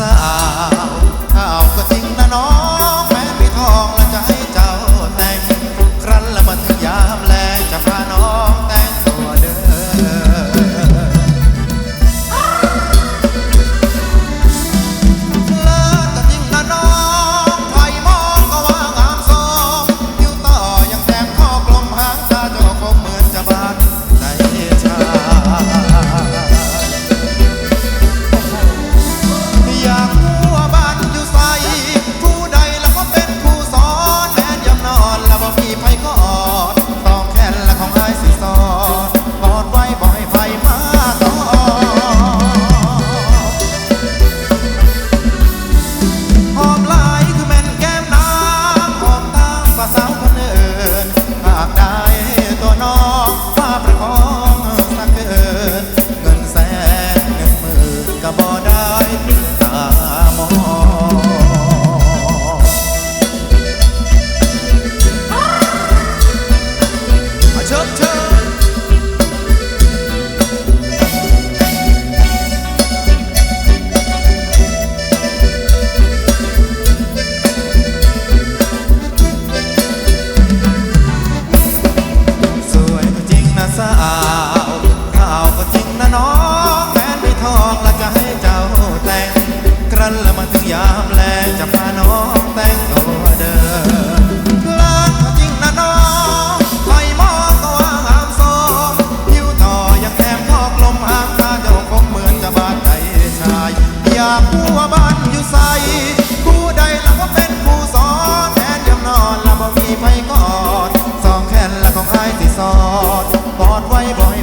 fa รันและมาถึงยามแลจะพาน้องแต่งตัวเดินลากจริงนะน้องใครมอก็ว่าหามสมยิ้วต่อยังแถมทอกลมหามตาจะคงเหมือนจะบาดใจชาย อยากหัวบ้านอยู่ใสคู่ใดล้วก็เป็นคู่สอนแทนยำนอนล้วบ่มีไฟกอดสองแขนและของใครที่สอดกอดไว้บ่อย